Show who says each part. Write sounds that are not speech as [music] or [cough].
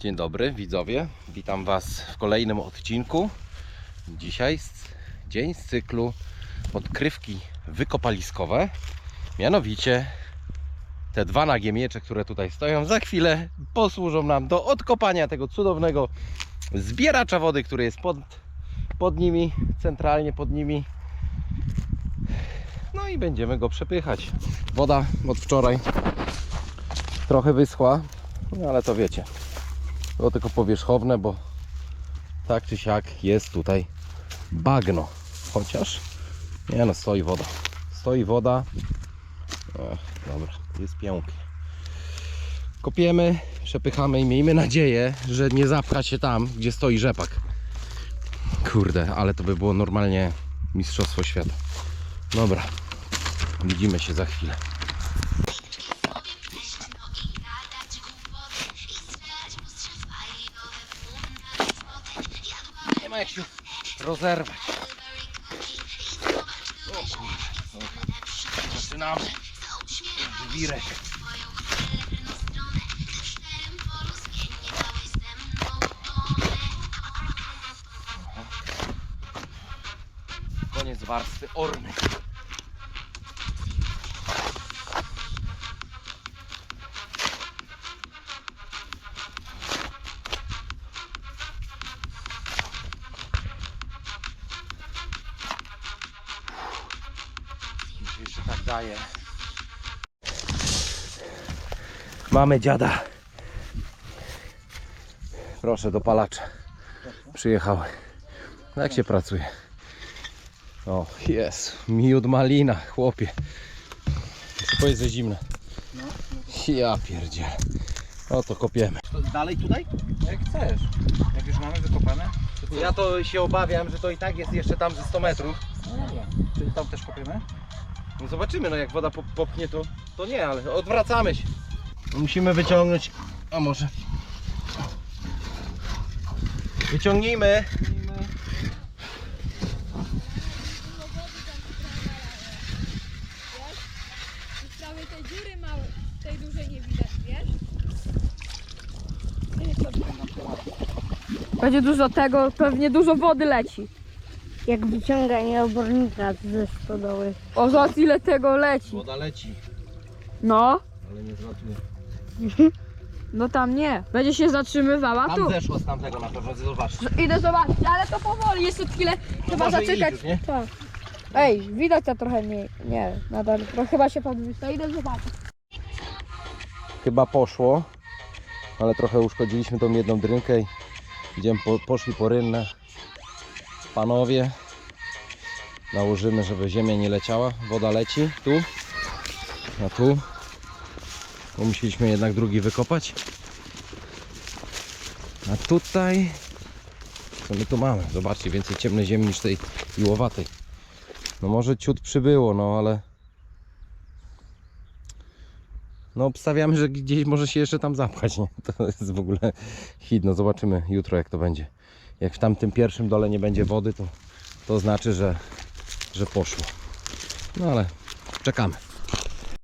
Speaker 1: Dzień dobry widzowie, witam Was w kolejnym odcinku. Dzisiaj dzień z cyklu odkrywki wykopaliskowe. Mianowicie te dwa nagie miecze, które tutaj stoją, za chwilę posłużą nam do odkopania tego cudownego zbieracza wody, który jest pod, pod nimi, centralnie pod nimi. No i będziemy go przepychać. Woda od wczoraj trochę wyschła, no ale to wiecie. Było tylko powierzchowne, bo tak czy siak jest tutaj bagno. Chociaż nie no, stoi woda. Stoi woda. Dobra, jest pięknie. Kopiemy, przepychamy i miejmy nadzieję, że nie zapcha się tam, gdzie stoi rzepak. Kurde, ale to by było normalnie mistrzostwo świata. Dobra, widzimy się za chwilę. Się rozerwać. O kurde, dobra. Zaczynamy. Wirek. Koniec warstwy orny. Się jeszcze tak daje. Mamy dziada. Proszę, dopalacze. Przyjechały. Jak się pracuje? O, jest. Miód malina, chłopie. Powiedz, że zimne. Ja pierdzielę. O to kopiemy.
Speaker 2: To dalej tutaj? Jak chcesz. Jak już mamy wykopane, to.
Speaker 1: Ja to się obawiam, że to i tak jest jeszcze tam ze 100 metrów.
Speaker 2: No dobra. Czyli tam też kopiemy?
Speaker 1: No zobaczymy, no jak woda pop- popchnie to, to nie, ale odwracamy się. Musimy wyciągnąć, a może... Wyciągnijmy.
Speaker 3: Prawie tej dziury tej dużej nie widać, wiesz? Będzie dużo tego, pewnie dużo wody leci.
Speaker 4: Jak wyciąganie obornika ze stodoły.
Speaker 3: O, zobacz ile tego leci.
Speaker 1: Woda leci,
Speaker 3: No,
Speaker 1: ale nie zlatuje. [laughs]
Speaker 3: no tam nie. Będzie się zatrzymywała
Speaker 1: Tam
Speaker 3: tu.
Speaker 1: zeszło z tamtego na pewno, zobacz.
Speaker 3: Idę zobaczyć, ale to powoli, jeszcze chwilę trzeba
Speaker 1: może i
Speaker 3: zaczekać.
Speaker 1: idź, nie?
Speaker 3: Tak. Ej, widać to trochę nie, nie, nadal, to chyba się podwyższa. Idę zobaczyć.
Speaker 1: Chyba poszło, ale trochę uszkodziliśmy tą jedną drynkę i idziemy po, poszli po rynnę. Panowie, nałożymy, żeby ziemia nie leciała. Woda leci tu, a tu. Bo musieliśmy jednak drugi wykopać. A tutaj, co my tu mamy? Zobaczcie, więcej ciemnej ziemi niż tej iłowatej. No może ciut przybyło, no ale no obstawiamy, że gdzieś może się jeszcze tam zapchać, nie? [laughs] To jest w ogóle hit, no zobaczymy jutro jak to będzie. Jak w tamtym pierwszym dole nie będzie wody, to, to znaczy, że, że poszło. No ale czekamy.